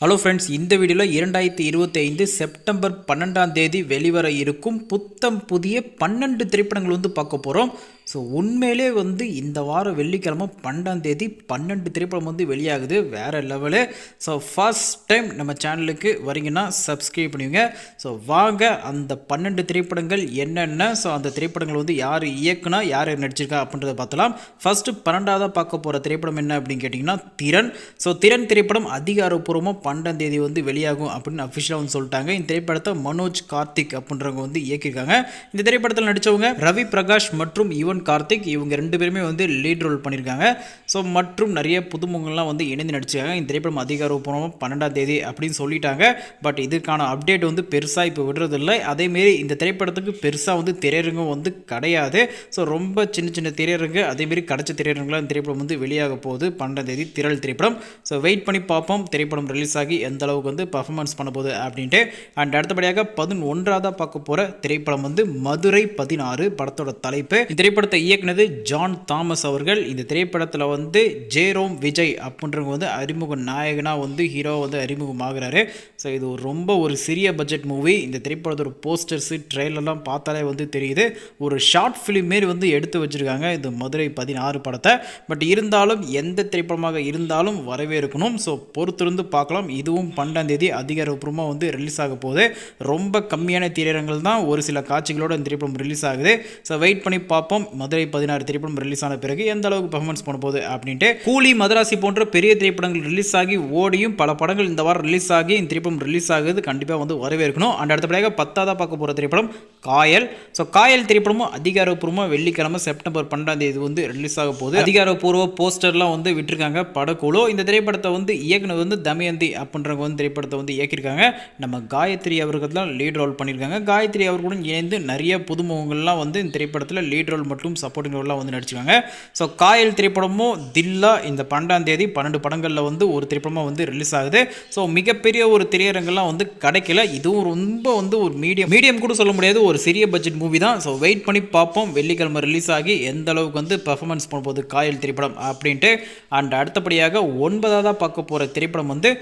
Hello friends இந்த வீடியோவில் இரண்டாயிரத்தி இருபத்தி ஐந்து செப்டம்பர் பன்னெண்டாம் தேதி வெளிவர இருக்கும் புத்தம் புதிய பன்னெண்டு திரைப்படங்கள் வந்து பார்க்க போகிறோம் ஸோ உண்மையிலே வந்து இந்த வாரம் வெள்ளிக்கிழமை பன்னெண்டாம் தேதி பன்னெண்டு திரைப்படம் வந்து வெளியாகுது. வேறு லெவலு ஸோ ஃபர்ஸ்ட் டைம் நம்ம சேனலுக்கு வரீங்கன்னா சப்ஸ்கிரைப் பண்ணுவீங்க. ஸோ வாங்க அந்த பன்னெண்டு திரைப்படங்கள் என்னென்ன? ஸோ அந்த திரைப்படங்கள் வந்து யார் இயக்குனா யார் நடிச்சிருக்கா அப்படின்றத பார்த்தலாம். ஃபஸ்ட்டு பன்னெண்டாவதாக பார்க்க போகிற திரைப்படம் என்ன அப்படின்னு கேட்டிங்கன்னா திறன். ஸோ திறன் திரைப்படம் அதிகாரப்பூர்வமாக பன்னெண்டாம் தேதி வந்து வெளியாகும் அப்படின்னு அஃபிஷியலாக வந்து சொல்லிட்டாங்க. இந்த திரைப்படத்தை மனோஜ் கார்த்திக் அப்படின்றவங்க வந்து இயக்கியிருக்காங்க. இந்த திரைப்படத்தில் நடித்தவங்க ரவி பிரகாஷ் மற்றும் யுவன் கார்த்திக் இவங்க ரெண்டு பேருமே வந்து லீட் ரோல் பண்ணியிருக்காங்க ஸோ மற்றும் நிறைய புதுமுகங்கள்லாம் வந்து இணைந்து நடிச்சிருக்காங்க. இந்த திரைப்படம் அதிகாரப்பூர்வம் பன்னெண்டாம் தேதி அப்படின்னு சொல்லிட்டாங்க. பட் இதுக்கான அப்டேட் வந்து பெருசாக இப்போ விடுறதில்லை. அதேமாரி இந்த திரைப்படத்துக்கு பெருசாக வந்து திரையரங்கம் வந்து கிடையாது. ஸோ ரொம்ப சின்ன சின்ன திரையரங்கு அதேமாரி கிடைச்ச திரையரங்குலாம் இந்த திரைப்படம் வந்து வெளியாக போகுது. பன்னெண்டாம் தேதி திரள் திரைப்படம். ஸோ வெயிட் பண்ணி பார்ப்போம். திரைப்படம் ரிலீஸ் ஆகி எந்த அளவுக்கு வந்து பர்ஃபார்மன்ஸ் பண்ண போகுது அப்படின்ட்டு. அண்ட் அடுத்தபடியாக பதினொன்றாவதாக பார்க்க போகிற திரைப்படம் வந்து மதுரை பதினாறு படத்தோட தலைப்பு. இந்த திரைப்படத்தை இயக்குனது ஜான் தாமஸ் அவர்கள். இந்த திரைப்படத்தில் வந்து ஜேரோம் விஜய் அப்படின்றவங்க வந்து அறிமுக நாயகனாக வந்து ஹீரோ வந்து அறிமுகமாகிறாரு. ஸோ இது ஒரு ரொம்ப ஒரு சிறிய பட்ஜெட் மூவி இந்த திரைப்படத்தோட போஸ்டர்ஸு ட்ரெயிலர்லாம் பார்த்தாலே வந்து தெரியுது. ஒரு ஷார்ட் ஃபிலிம் மாரி வந்து எடுத்து வச்சுருக்காங்க. இது மதுரை பதினாறு படத்தை. பட் இருந்தாலும் எந்த திரைப்படமாக இருந்தாலும் வரவேற்கணும். ஸோ பொறுத்திருந்து பார்க்கலாம். இதுவும் பன்னெண்டாம் தேதி அதிகாரப்பூர்வமாக வந்து ரிலீஸ் ஆக போகுது. ரொம்ப கம்மியான திரையரங்கள் தான் ஒரு சில காட்சிகளோட இந்த திரைப்படம் ரிலீஸ் ஆகுது. ஸோ வெயிட் பண்ணி பார்ப்போம். மதுரை பதினாறு திரைப்படம் ரிலீஸ் ஆன பிறகு எந்த அளவுக்கு பெர்ஃபார்மன்ஸ் பண்ண போகுது அப்படின்ட்டு. கூலி மதராசி போன்ற பெரிய திரைப்படங்கள் ரிலீஸ் ஆகி ஓடியும் பல படங்கள் இந்த வாரம் ரிலீஸ் ஆகி இந்த திரைப்படம் திரைப்படம் ரிலீஸ் ஆகுது. கண்டிப்பாக வந்து வரவேற்கணும். அண்ட் அடுத்தபடியாக பத்தாவதாக பார்க்க போகிற திரைப்படம் காயல். ஸோ காயல் திரைப்படமும் அதிகாரப்பூர்வமாக வெள்ளிக்கிழமை செப்டம்பர் பன்னெண்டாம் தேதி வந்து ரிலீஸ் ஆக போகுது. அதிகாரப்பூர்வ போஸ்டர்லாம் வந்து விட்டுருக்காங்க. படக்குழு. இந்த திரைப்படத்தை வந்து இயக்குனர் வந்து தமயந்தி அப்படின்றவங்க வந்து திரைப்படத்தை வந்து இயக்கியிருக்காங்க. நம்ம காயத்ரி அவர்கள் தான் லீட் ரோல் பண்ணியிருக்காங்க. காயத்ரி அவர்களுடன் இணைந்து நிறைய புதுமுகங்கள்லாம் வந்து இந்த திரைப்படத்தில் லீட் ரோல் மற்றும் சப்போர்ட்டிங் ரோல்லாம் வந்து நடிச்சிருக்காங்க. ஸோ காயல் திரைப்படமும் தில்லா இந்த பன்னெண்டாம் தேதி பன்னெண்டு படங்களில் வந்து ஒரு திரைப்படமாக வந்து ரிலீஸ் ஆகுது. ஸோ மிகப்பெரிய ஒரு திரை திரையரங்கெல்லாம் வந்து கிடைக்கல. இதுவும் ரொம்ப வந்து ஒரு மீடியம் மீடியம் கூட சொல்ல முடியாது. ஒரு சிறிய பட்ஜெட் மூவி தான். ஸோ வெயிட் பண்ணி பார்ப்போம். வெள்ளிக்கிழமை ரிலீஸ் ஆகி எந்த அளவுக்கு வந்து பர்ஃபார்மன்ஸ் பண்ண போகுது காயல் திரைப்படம் அப்படின்ட்டு. அண்ட் அடுத்தபடியாக ஒன்பதாவதாக பார்க்க போகிற திரைப்படம் வந்து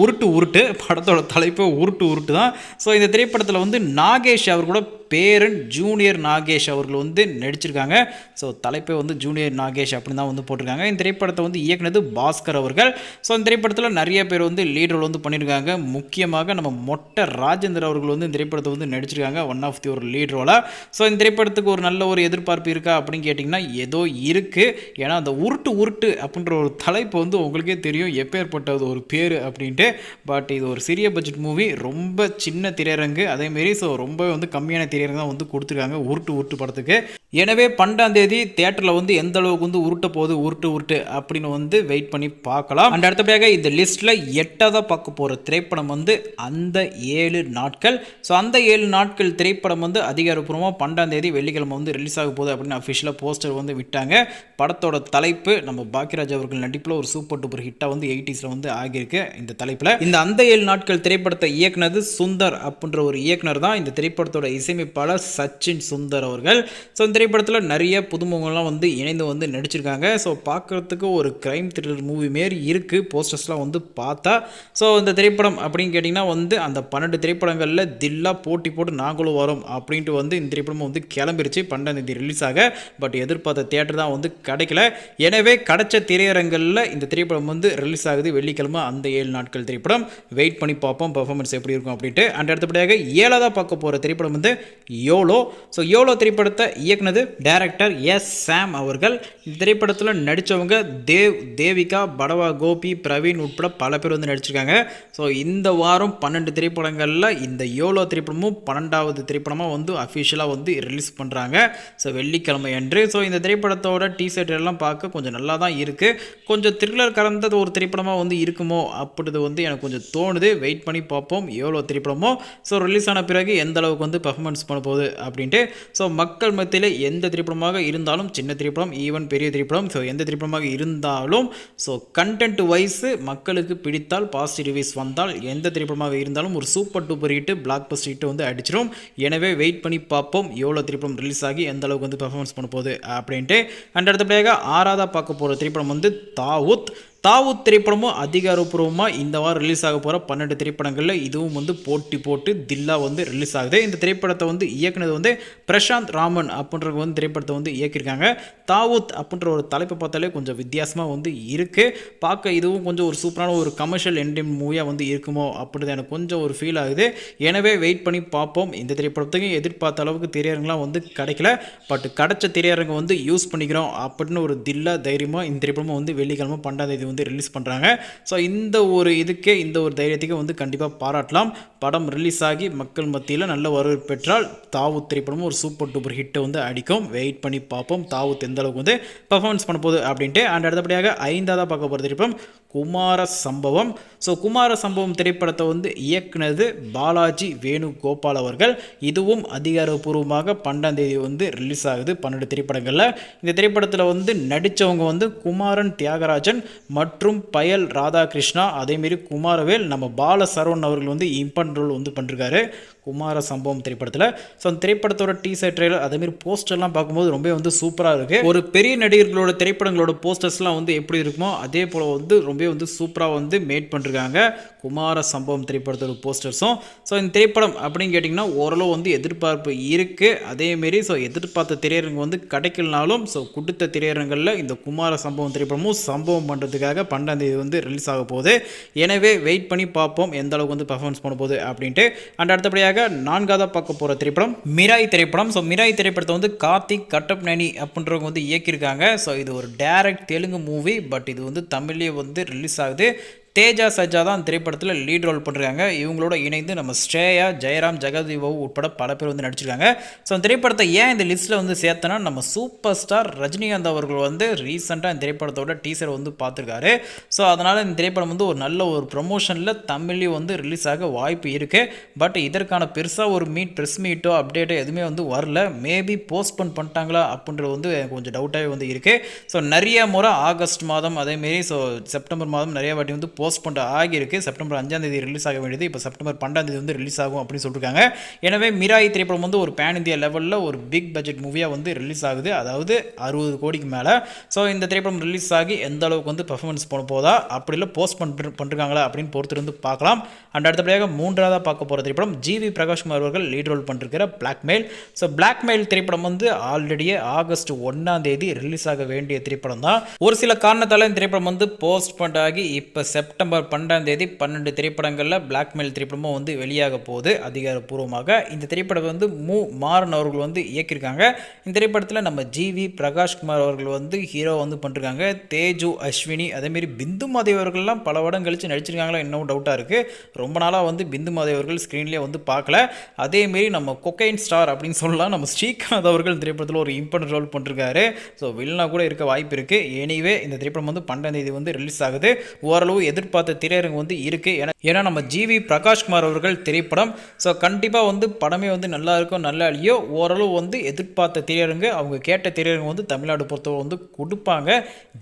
உருட்டு உருட்டு. படத்தோட தலைப்பு உருட்டு உருட்டு தான். ஸோ இந்த திரைப்படத்தில் வந்து நாகேஷ் அவர் கூட பேரன் ஜூனியர் நாகேஷ் அவர்கள் வந்து நடிச்சிருக்காங்க. ஸோ தலைப்பை வந்து ஜூனியர் நாகேஷ் அப்படின்னு தான் வந்து போட்டிருக்காங்க. இந்த திரைப்படத்தை வந்து இயக்குனது பாஸ்கர் அவர்கள். ஸோ இந்த திரைப்படத்தில் நிறைய பேர் வந்து லீட் ரோல் வந்து பண்ணியிருக்காங்க. முக்கியமாக நம்ம மொட்டை ராஜேந்தர் அவர்கள் வந்து இந்த திரைப்படத்தை வந்து நடிச்சிருக்காங்க. ஒன் ஆஃப் தி ஒரு லீட் ரோலாக ஸோ இந்த திரைப்படத்துக்கு ஒரு நல்ல ஒரு எதிர்பார்ப்பு இருக்கா அப்படின்னு கேட்டிங்கன்னா ஏதோ இருக்குது ஏன்னா அந்த உருட்டு உருட்டு அப்படின்ற ஒரு தலைப்பு வந்து உங்களுக்கே தெரியும். எப்பேற்பட்டது ஒரு பேர் அப்படின்ட்டு. பட் இது ஒரு சிறிய பட்ஜெட் மூவி ரொம்ப சின்ன திரையரங்கு. அதேமாரி ஸோ ரொம்ப வந்து கம்மியான திரையரங்கு தான் வந்து கொடுத்துருக்காங்க. உருட்டு உருட்டு படத்துக்கு. எனவே பன்னெண்டாம் தேதி தேட்டரில் வந்து எந்த அளவுக்கு வந்து உருட்ட போகுது உருட்டு உருட்டு அப்படின்னு வந்து வெயிட் பண்ணி பார்க்கலாம். அண்ட் அடுத்தபடியாக இந்த லிஸ்ட்டில் எட்டாவதாக பார்க்க போகிற திரைப்படம் வந்து அந்த ஏழு நாட்கள். ஸோ அந்த ஏழு நாட்கள் திரைப்படம் வந்து அதிகாரப்பூர்வமாக பன்னெண்டாம் தேதி வெள்ளிக்கிழமை வந்து ரிலீஸ் ஆக போகுது அப்படின்னு அஃபிஷியலாக போஸ்டர் வந்து விட்டாங்க. படத்தோட தலைப்பு நம்ம பாக்கியராஜ் அவர்கள் நடிப்பில் ஒரு சூப்பர் டூப்பர் ஹிட்டாக வந்து எயிட்டிஸில் வந்து ஆகியிருக்கு இந்த தலைப்பில். இந்த அந்த ஏழு நாட்கள் திரைப்படத்தை இயக்குனது சுந்தர் அப்படின்ற ஒரு இயக்குனர் தான். இந்த திரைப்படத்தோட இசையமைப்பாளர் சச்சின் சுந்தர் அவர்கள். ஸோ இந்த திரைப்படத்தில் நிறைய புதுமுகங்கள்லாம் வந்து இணைந்து வந்து நடிச்சிருக்காங்க. ஸோ பார்க்குறதுக்கு ஒரு க்ரைம் த்ரில்லர் மூவி மாரி இருக்குது போஸ்டர்ஸ்லாம் வந்து பார்த்தா ஸோ இந்த திரைப்படம் அப்படின்னு கேட்டிங்கன்னா வந்து அந்த பன்னெண்டு திரைப்படங்களில் தில்லா போட்டி போட்டு நாங்களும் வரோம் அப்படின்ட்டு வந்து இந்த திரைப்படம் வந்து கிளம்பிருச்சு. பன்னெண்டாம் தேதி ரிலீஸ் ஆக பட் எதிர்பார்த்த தேட்டர் தான் வந்து கிடைக்கல. எனவே கிடைச்ச திரையரங்களில் இந்த திரைப்படம் வந்து ரிலீஸ் ஆகுது. வெள்ளிக்கிழமை அந்த ஏழு நாட்கள் திரைப்படம். வெயிட் பண்ணி பார்ப்போம். பர்ஃபார்மன்ஸ் எப்படி இருக்கும் அப்படின்ட்டு. அண்ட் அடுத்தபடியாக ஏழாவதாக பார்க்க போகிற திரைப்படம் வந்து யோலோ ஸோ யோலோ திரைப்படத்தை இயக்குனது டைரக்டர் எஸ் சாம் அவர்கள். இந்த திரைப்படத்தில் நடித்தவங்க தேவ் தேவிகா படவா கோபி பிரவீன் உட்பட பல பேர் வந்து நடிச்சிருக்காங்க. ஸோ இந்த வாரம் பன்னெண்டு திரைப்படங்களில் இந்த யோலோ திரைப்படமும் பன்னெண்டாவது திரைப்படமாக வந்து அஃபிஷியலாக வந்து ரிலீஸ் பண்ணுறாங்க ஸோ வெள்ளிக்கிழமை அன்று. ஸோ இந்த திரைப்படத்தோட டிஷர்ட் எல்லாம் பார்க்க கொஞ்சம் நல்லா தான் இருக்குது கொஞ்சம் த்ரில்லர் கலந்த ஒரு திரைப்படமாக வந்து இருக்குமோ அப்படிது வந்து எனக்கு கொஞ்சம் தோணுது. வெயிட் பண்ணி பார்ப்போம். எவ்வளோ திரைப்படமோ. ஸோ ரிலீஸ் ஆன பிறகு எந்த அளவுக்கு வந்து பர்ஃபார்மன்ஸ் பண்ண போகுது அப்படின்ட்டு. ஸோ மக்கள் மத்தியில் எந்த திரைப்படமாக இருந்தாலும் சின்ன திரைப்படம் ஈவன் பெரிய திரைப்படம் ஸோ எந்த திரைப்படமாக இருந்தாலும் ஸோ கண்டென்ட் வைஸு மக்களுக்கு பிடித்தால் பாசிட்டிவ் ரிவ்யூஸ் வந்தால் எந்த திரைப்படமாக இருந்தாலும் ஒரு super duper hit blockbuster hit வந்து அடிச்சிடும் எனவே வெயிட் பண்ணி பார்ப்போம் எவ்வளோ திரைப்படம் ரிலீஸ் ஆகி எந்த அளவுக்கு வந்து பெர்ஃபார்மன்ஸ் பண்ண போகுது அப்படின்ட்டு. அண்ட் அடுத்தபடியாக ஆறாவதாக பார்க்க போகிற திரைப்படம் வந்து தாவூத். தாவூத் திரைப்படமும் அதிகாரப்பூர்வமாக இந்த வாரம் ரிலீஸ் ஆக போகிற பன்னெண்டு திரைப்படங்களில் இதுவும் வந்து போட்டி போட்டு தில்லா வந்து ரிலீஸ் ஆகுது. இந்த திரைப்படத்தை வந்து இயக்குனது வந்து பிரசாந்த் ராமன் அப்படின்றவங்க வந்து திரைப்படத்தை வந்து இயக்கியிருக்காங்க. தாவூத் அப்படின்ற ஒரு தலைப்பை பார்த்தாலே கொஞ்சம் வித்தியாசமாக வந்து இருக்குது பார்க்க இதுவும் கொஞ்சம் ஒரு சூப்பரான ஒரு கமர்ஷியல் என்டிங் மூவியாக வந்து இருக்குமோ அப்படின்றது எனக்கு கொஞ்சம் ஒரு ஃபீல் ஆகுது. எனவே வெயிட் பண்ணி பார்ப்போம். இந்த திரைப்படத்துக்கு எதிர்பார்த்த அளவுக்கு திரையரங்குலாம் வந்து கிடைக்கல. பட் கிடைச்ச திரையரங்கு வந்து யூஸ் பண்ணிக்கிறோம் அப்படின்னு ஒரு தில்லா தைரியமாக இந்த திரைப்படமும் வந்து வெள்ளிக்கிழமை பன்னெண்டாம் தேதி வந்து ரிலீஸ் பண்ணுறாங்க ஸோ இந்த ஒரு இதுக்கே இந்த ஒரு தைரியத்துக்கே வந்து கண்டிப்பாக பாராட்டலாம். படம் ரிலீஸ் ஆகி மக்கள் மத்தியில் நல்ல வரவேற்பு பெற்றால் தாவூத் திரைப்படமும் ஒரு சூப்பர் டூப்பர் ஹிட்டை வந்து அடிக்கும். வெயிட் பண்ணி பார்ப்போம் தாவூத் எந்த அளவுக்கு வந்து பர்ஃபார்மன்ஸ் பண்ண போகுது அப்படின்ட்டு. அண்ட் அடுத்தபடியாக ஐந்தாவதாக பார்க்க போகிற திரைப்படம் குமார சம்பவம். ஸோ குமார சம்பவம் திரைப்படத்தை வந்து இயக்குனது பாலாஜி வேணுகோபால் அவர்கள். இதுவும் அதிகாரப்பூர்வமாக பன்னெண்டாம் தேதி வந்து ரிலீஸ் ஆகுது பன்னெண்டு திரைப்படங்களில். இந்த திரைப்படத்தில் வந்து நடித்தவங்க வந்து குமாரன் தியாகராஜன் மற்றும் பயல் ராதாகிருஷ்ணா அதேமாரி குமாரவேல் நம்ம பால சரவணன் அவர்கள் வந்து இம்பார்ட்டன்ட் ரோல் வந்து பண்ணிருக்காரு. குமார சம்பவம் திரைப்படத்தில். ஸோ அந்த திரைப்படத்தோட டீசர் ட்ரெயிலர் அதேமாரி போஸ்டர்லாம் பார்க்கும்போது ரொம்ப வந்து சூப்பராக இருக்குது ஒரு பெரிய நடிகர்களோட திரைப்படங்களோட போஸ்டர்ஸ்லாம் வந்து எப்படி இருக்குமோ அதே போல் வந்து ரொம்ப வந்து சூப்பராக வந்து மேட் பண்ணிருக்காங்க குமார சம்பவம் திரைப்படத்தோட போஸ்டர்ஸும் ஸோ இந்த திரைப்படம் அப்படின்னு கேட்டிங்கன்னா ஓரளவு வந்து எதிர்பார்ப்பு இருக்குது அதேமாரி ஸோ எதிர்பார்த்த திரையரங்கு வந்து கிடைக்கலனாலும் ஸோ கொடுத்த திரையரங்களில் இந்த குமார சம்பவம் திரைப்படமும் சம்பவம் பண்ணுறதுக்காக பன்னெண்டாம் தேதி வந்து ரிலீஸ் ஆக போகுது. எனவே வெயிட் பண்ணி பார்ப்போம் எந்த அளவுக்கு வந்து பர்ஃபார்மன்ஸ் பண்ண போகுது அப்படின்ட்டு. அண்ட் அடுத்தபடியாக நான்காவதாக பார்க்க போகிற திரைப்படம் மிராய் திரைப்படம். ஸோ மிராய் திரைப்படத்தை வந்து கார்த்திக் கட்டப் நனி அப்படின்றவங்க வந்து இயக்கியிருக்காங்க. ஸோ இது ஒரு டேரக்ட் தெலுங்கு மூவி பட் இது வந்து தமிழ்லேயே வந்து ரிலீஸ் ஆகுது. தேஜா சஜா தான் திரைப்படத்தில் லீட் ரோல் பண்ணுறாங்க இவங்களோட இணைந்து நம்ம ஸ்ரேயா ஜெயராம் ஜெகதி உட்பட பல பேர் வந்து நடிச்சிருக்காங்க. ஸோ அந்த திரைப்படத்தை ஏன் இந்த லிஸ்ட்டில் வந்து சேர்த்தனா நம்ம சூப்பர் ஸ்டார் ரஜினிகாந்த் அவர்கள் வந்து ரீசெண்டாக இந்த திரைப்படத்தோட டீசர் வந்து பார்த்துருக்காரு. ஸோ அதனால் இந்த திரைப்படம் வந்து ஒரு நல்ல ஒரு ப்ரொமோஷனில் தமிழ்லேயும் வந்து ரிலீஸ் ஆக வாய்ப்பு இருக்குது பட் இதற்கான பெருசாக ஒரு மீட் ப்ரெஸ் மீட்டோ அப்டேட்டோ எதுவுமே வந்து வரல. மேபி போஸ்ட்போன் பண்ணிட்டாங்களா அப்படின்றது வந்து எனக்கு கொஞ்சம் டவுட்டாகவே வந்து இருக்குது ஸோ நிறைய முறை ஆகஸ்ட் மாதம் அதேமாரி ஸோ செப்டம்பர் மாதம் நிறைய வாட்டி வந்து போஸ்ட்போன் ஆகியிருக்கு. செப்டம்பர் அஞ்சாம் தேதி ரிலீஸ் ஆக வேண்டியது. இப்போ செப்டம்பர் பன்னெண்டாம் தேதி வந்து ரிலீஸ் ஆகும் அப்படின்னு சொல்லியிருக்காங்க எனவே மிராய் திரைப்படம் வந்து ஒரு பேன் இந்தியா லெவலில் ஒரு பிக் பட்ஜெட் மூவியாக வந்து ரிலீஸ் ஆகுது. அதாவது அறுபது கோடிக்கு மேலே. ஸோ இந்த திரைப்படம் ரிலீஸ் ஆகி எந்த அளவுக்கு வந்து பர்ஃபார்மன்ஸ் போன போதா? அப்படி இல்லை போஸ்ட் பண்ணி பண்ணிருக்காங்களா? அப்படின்னு பொறுத்திருந்து பார்க்கலாம். அண்ட் அடுத்தபடியாக மூன்றாவதாக பார்க்க போகிற திரைப்படம் ஜிவி பிரகாஷ்குமார் அவர்கள் லீட் ரோல் பண்ணிருக்கிற பிளாக்மெயில் ஸோ பிளாக்மெயில் திரைப்படம் வந்து ஆல்ரெடியே ஆகஸ்ட் ஒன்றாம் தேதி ரிலீஸ் ஆக வேண்டிய திரைப்படம் தான் ஒரு சில காரணத்தால் இந்த திரைப்படம் வந்து போஸ்ட் ஆகி இப்போ செப் செப்டம்பர் பன்னெண்டாம் தேதி பன்னெண்டு திரைப்படங்களில் பிளாக்மெயில் திரைப்படமும் வந்து வெளியாக போகுது. அதிகாரப்பூர்வமாக. இந்த திரைப்படம் வந்து மு. மாறன் அவர்கள் வந்து இயக்கியிருக்காங்க. இந்த திரைப்படத்தில் நம்ம ஜிவி பிரகாஷ்குமார் அவர்கள் வந்து ஹீரோ வந்து பண்ணிருக்காங்க. தேஜு அஸ்வினி அதேமாரி பிந்து மாதேவர்கள்லாம் பல வருடம் கழித்து நடிச்சிருக்காங்களா இன்னும் டவுட்டாக இருக்குது ரொம்ப நாளாக வந்து பிந்து மாதேவ் அவர்கள் ஸ்க்ரீன்லேயே வந்து பார்க்கல. அதேமாரி நம்ம கொக்கைன் ஸ்டார் அப்படின்னு சொல்லலாம். நம்ம ஸ்ரீகாந்த் அவர்கள் இந்த திரைப்படத்தில் ஒரு இம்பார்ட்டன்ட் ரோல் பண்ணிருக்காரு ஸோ வில்லனா கூட இருக்க வாய்ப்பு இருக்குது எனிவே இந்த திரைப்படம் வந்து பன்னெண்டாம் தேதி வந்து ரிலீஸ் ஆகுது. ஓரளவு எதிர்பார்த்த திரையரங்கு வந்து இருக்குது ஏன்னா ஏன்னா நம்ம ஜிவி பிரகாஷ்குமார் அவர்கள் திரைப்படம் ஸோ கண்டிப்பாக வந்து படமே வந்து நல்லா இருக்கும் நல்லா இல்லையோ ஓரளவு வந்து எதிர்பார்த்த திரையரங்கு அவங்க கேட்ட திரையரங்கு வந்து தமிழ்நாடு பொறுத்தவரை வந்து கொடுப்பாங்க.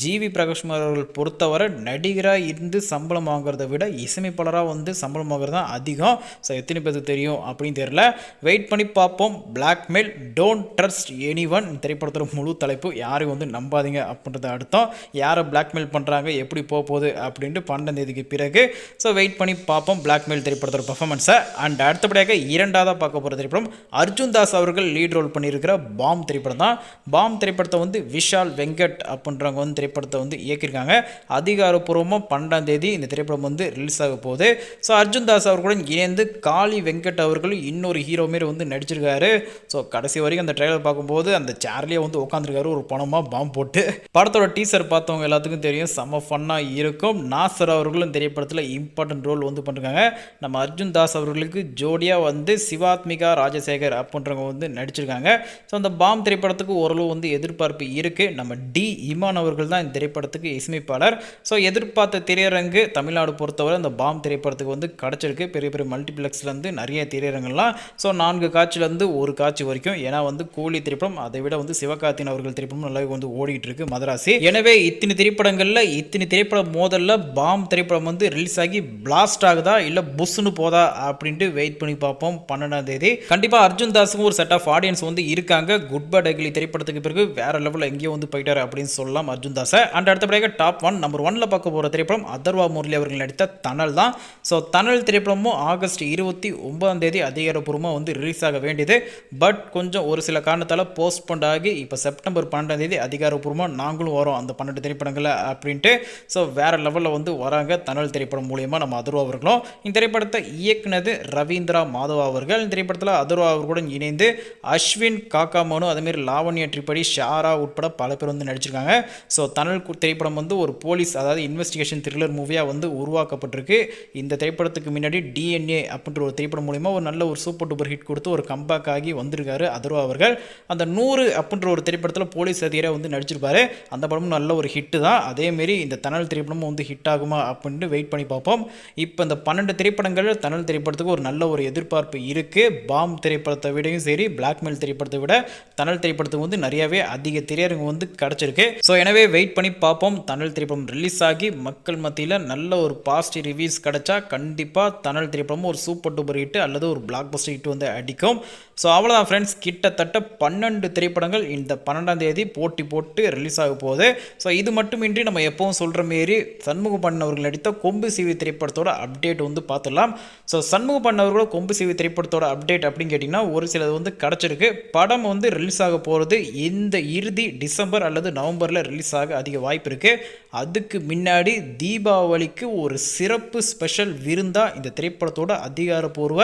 ஜிவி பிரகாஷ்குமார் அவர்கள் பொறுத்தவரை நடிகராக இருந்து சம்பளம் வாங்குறத விட இசையமைப்பாளராக வந்து சம்பளம் வாங்குறது தான் அதிகம். ஸோ எத்தனை பேருக்கு தெரியும் அப்படின்னு தெரியல. வெயிட் பண்ணி பார்ப்போம். Blackmail don't trust anyone திரைப்படத்தோட முழு தலைப்பு யாரையும் வந்து நம்பாதீங்க அப்படின்றத அர்த்தம். யாரை பிளாக்மெயில் பண்ணுறாங்க எப்படி போக போகுது அப்படின்ட்டு பன்னெண்டாம் தேதிக்கு பிறகு. ஸோ வெயிட் பண்ணி பார்ப்போம். பிளாக்மெயில் திரைப்படத்தோட பர்ஃபார்மன்ஸை அண்ட் அடுத்தபடியாக இரண்டாவதாக பார்க்க போகிற திரைப்படம் அர்ஜுன் தாஸ் அவர்கள் லீட் ரோல் பண்ணியிருக்கிற பாம் திரைப்படம் தான். பாம் திரைப்படத்தை வந்து விஷால் வெங்கட் அப்படின்றவங்க வந்து திரைப்படத்தை வந்து இயக்கியிருக்காங்க. அதிகாரப்பூர்வமாக பன்னெண்டாம் தேதி இந்த திரைப்படம் வந்து ரிலீஸ் ஆக போகுது. ஸோ அர்ஜுன் தாஸ் அவர்களுடன் இணைந்து காளி வெங்கட் அவர்கள் இன்னொரு ஹீரோ மாரி வந்து நடிச்சிருக்காரு. ஸோ கடைசி வரைக்கும் அந்த ட்ரெய்லர் பார்க்கும்போது அந்த சேர்லேயே வந்து உட்காந்துருக்காரு ஒரு பணமாக பாம் போட்டு. படத்தோட டீசர் பார்த்தவங்க எல்லாத்துக்கும் தெரியும். செம்ம ஃபன்னாக இருக்கும். நாசர் அவர்களும் திரைப்படத்தில் இம்பார்ட்டன்ட் ரோல் வந்து பண்ணுறாங்க நம்ம அர்ஜுன் தாஸ் அவர்களுக்கு ஜோடியாக வந்து சிவாத்மிகா ராஜசேகர் அப்படின்றவங்க வந்து நடிச்சிருக்காங்க. ஸோ அந்த பாம் திரைப்படத்துக்கு ஓரளவு வந்து எதிர்பார்ப்பு இருக்குது நம்ம டி இமான் அவர்கள் தான் இந்த திரைப்படத்துக்கு இசையமைப்பாளர். ஸோ எதிர்பார்த்த திரையரங்கு தமிழ்நாடு பொறுத்தவரை இந்த பாம் திரைப்படத்துக்கு வந்து கிடச்சிருக்கு. பெரிய பெரிய மல்டிப்ளெக்ஸ்லேருந்து நிறைய திரையரங்கள்லாம். ஸோ நான்கு காட்சியிலேருந்து ஒரு காட்சி வரைக்கும். ஏன்னா வந்து கூலி திரைப்படம் அதை விட வந்து சிவகார்த்தின் அவர்கள் திரைப்படம் நல்லாவே வந்து ஓடிட்டு இருக்கு மதராசி. எனவே இத்தனை திரைப்படங்களில் இத்தனை திரைப்பட மோதலில் பாம் திரைப்படம் வந்து ரிலீஸ் ஆகி பிளாஸ்ட் ஆகுதா? இல்லை புஷ்னு போதா? அப்படின்ட்டு வெயிட் பண்ணி பார்ப்போம் பன்னெண்டாம் தேதி. கண்டிப்பாக அர்ஜுன் தாஸுக்கும் ஒரு செட் ஆஃப் ஆடியன்ஸ் வந்து இருக்காங்க. குட் பை டகிலி திரைப்படத்துக்கு பிறகு வேற லெவலில் எங்கேயோ வந்து போயிட்டாரு அப்படின்னு சொல்லலாம் அர்ஜுன் தாஸை. அண்ட் அடுத்தபடியாக டாப் ஒன் நம்பர் ஒன்ல பார்க்க போகிற திரைப்படம் அதர்வா முரளி அவர்கள் நடித்த தனல் தான். ஸோ தனல் திரைப்படமும் ஆகஸ்ட் இருபத்தி ஒன்பதாம் தேதி அதிகாரப்பூர்வமாக வந்து ரிலீஸ் ஆக வேண்டியது. பட் கொஞ்சம் ஒரு சில காரணத்தால் போஸ்ட்போண்ட் ஆகி இப்போ செப்டம்பர் பன்னெண்டாம் தேதி அதிகாரப்பூர்வமாக நாங்களும் வரோம் அந்த பன்னெண்டு திரைப்படங்களை அப்படின்ட்டு. ஸோ வேற லெவலில் வந்து வர வராங்க. தனல் திரைப்படம் மூலியமாக நம்ம அதர்வா அவர்களும். இந்த திரைப்படத்தை இயக்குனது ரவீந்திரா மாதவா அவர்கள். இந்த திரைப்படத்தில் அதர்வா அவர்களுடன் இணைந்து அஸ்வின் காக்காமோனு அதேமாரி லாவண்யா ட்ரிப்படி ஷாரா உட்பட பல பேர் வந்து நடிச்சிருக்காங்க. ஸோ தனல் திரைப்படம் வந்து ஒரு போலீஸ் அதாவது இன்வெஸ்டிகேஷன் த்ரில்லர் மூவியாக வந்து உருவாக்கப்பட்டிருக்கு. இந்த திரைப்படத்துக்கு முன்னாடி டிஎன்ஏ அப்படின்ற ஒரு திரைப்படம் மூலிமா ஒரு நல்ல ஒரு சூப்பர் டூப்பர் ஹிட் கொடுத்து ஒரு கம்பேக் ஆகி வந்திருக்காரு அதர்வா அவர்கள். அந்த நூறு அப்படின்ற ஒரு திரைப்படத்தில் போலீஸ் அதிகாரியாக வந்து நடிச்சிருப்பாரு. அந்த படமும் நல்ல ஒரு ஹிட்டு தான். அதேமாரி இந்த தனல் திரைப்படமும் வந்து ஹிட் ஆகுமா அப்படின்ட்டு வெயிட் பண்ணி பார்ப்போம். இப்போ இந்த பன்னெண்டு திரைப்படங்கள் தனல் திரைப்படத்துக்கு ஒரு நல்ல ஒரு எதிர்பார்ப்பு இருக்குது பாம் திரைப்படத்தை விடையும் சரி பிளாக்மெயில் திரைப்படத்தை விட தனல் திரைப்படத்துக்கு வந்து நிறையவே அதிக திரையரங்கு வந்து கிடச்சிருக்கு. ஸோ எனவே வெயிட் பண்ணி பார்ப்போம். தனல் திரைப்படம் ரிலீஸ் ஆகி மக்கள் மத்தியில் நல்ல ஒரு பாசிட்டிவ் ரிவ்யூஸ் கிடைச்சா கண்டிப்பாக தனல் திரைப்படமும் ஒரு சூப்பர் டூப்பர் ஹிட் அல்லது ஒரு பிளாக் பஸ்டர் ஹிட் வந்து அடிக்கும். ஸோ அவ்வளோதான் ஃப்ரெண்ட்ஸ் கிட்டத்தட்ட பன்னெண்டு திரைப்படங்கள் இந்த பன்னெண்டாம் தேதி போட்டி போட்டு ரிலீஸ் ஆக போகுது. ஸோ இது மட்டுமின்றி நம்ம எப்பவும் சொல்கிற மாரி சண்முக அவர்கள் நடித்த கொம்பு சிவி திரைப்படத்தோட அப்டேட் வந்து பார்த்துடலாம். ஸோ சண்முக பண்ணவர்களோட கொம்பு சிவி திரைப்படத்தோட அப்டேட் அப்படின்னு கேட்டிங்கன்னா ஒரு சிலது வந்து கிடச்சிருக்கு. படம் வந்து ரிலீஸ் ஆக போகிறது இந்த இறுதி டிசம்பர் அல்லது நவம்பரில் ரிலீஸ் ஆக அதிக வாய்ப்பு இருக்குது அதுக்கு முன்னாடி தீபாவளிக்கு ஒரு சிறப்பு ஸ்பெஷல் விருந்தாக இந்த திரைப்படத்தோட அதிகாரப்பூர்வ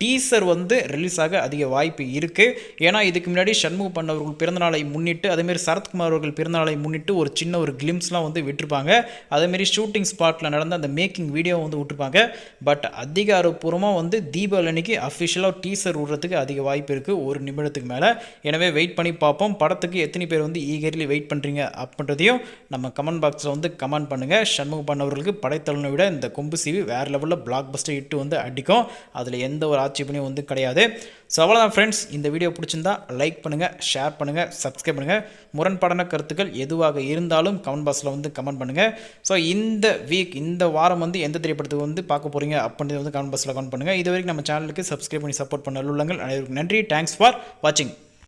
டீசர் வந்து ரிலீஸ் ஆக அதிக வாய்ப்பு இருக்குது ஏன்னா இதுக்கு முன்னாடி சண்முக பண்ணவர்கள் பிறந்தநாளை முன்னிட்டு அதேமாரி சரத்குமார் அவர்கள் பிறந்தநாளை முன்னிட்டு ஒரு சின்ன ஒரு கிளிம்ஸ்லாம் வந்து விட்டுருப்பாங்க. அதேமாரி ஷூட்டிங் ஸ்பாட்டில் நடந்த அந்த மேக்கிங் வீடியோ வந்து விட்டுருப்பாங்க. பட் அதிகாரப்பூர்வமாக வந்து தீபாவளி அன்னைக்கு அஃபிஷியலாக டீசர் விடுறதுக்கு அதிக வாய்ப்பு இருக்குது ஒரு நிமிடத்துக்கு மேலே. எனவே வெயிட் பண்ணி பார்ப்போம். படத்துக்கு எத்தனை பேர் வந்து ஈகர்லி வெயிட் பண்ணுறீங்க அப்படின்றதையும் நம்ம கமெண்ட் பாக்ஸில் வந்து கமெண்ட் பண்ணுங்கள் சண்முக பண்ணவர்களுக்கு படைத்தலனை விட இந்த கொம்பு சீவி வேறு லெவலில் பிளாக் பஸ்டர் இட்டு வந்து அடிக்கும். அதில் எந்த ஒரு ஆட்சேபனையும் வந்து கிடையாது. ஸோ அவ்வளோதான் ஃப்ரெண்ட்ஸ் இந்த வீடியோ பிடிச்சிருந்தா லைக் பண்ணுங்கள் ஷேர் பண்ணுங்கள் சப்ஸ்கிரைப் பண்ணுங்கள் முரண்பாடான கருத்துக்கள் எதுவாக இருந்தாலும் கமெண்ட் பாக்ஸில் வந்து கமெண்ட் பண்ணுங்கள் ஸோ இந்த வீக் இந்த வாரம் வந்து எந்த திரைப்படத்துக்கு வந்து பார்க்க போகிறீங்க அப்படின்றத வந்து கமெண்ட் பாக்ஸில் கமெண்ட் பண்ணுங்கள் இது வரைக்கும் நம்ம சேனலுக்கு சப்ஸ்கிரைப் பண்ணி சப்போர்ட் பண்ண உள்ளங்கள் அனைவருக்கும் நன்றி. தேங்க்ஸ் ஃபார் வாட்சிங்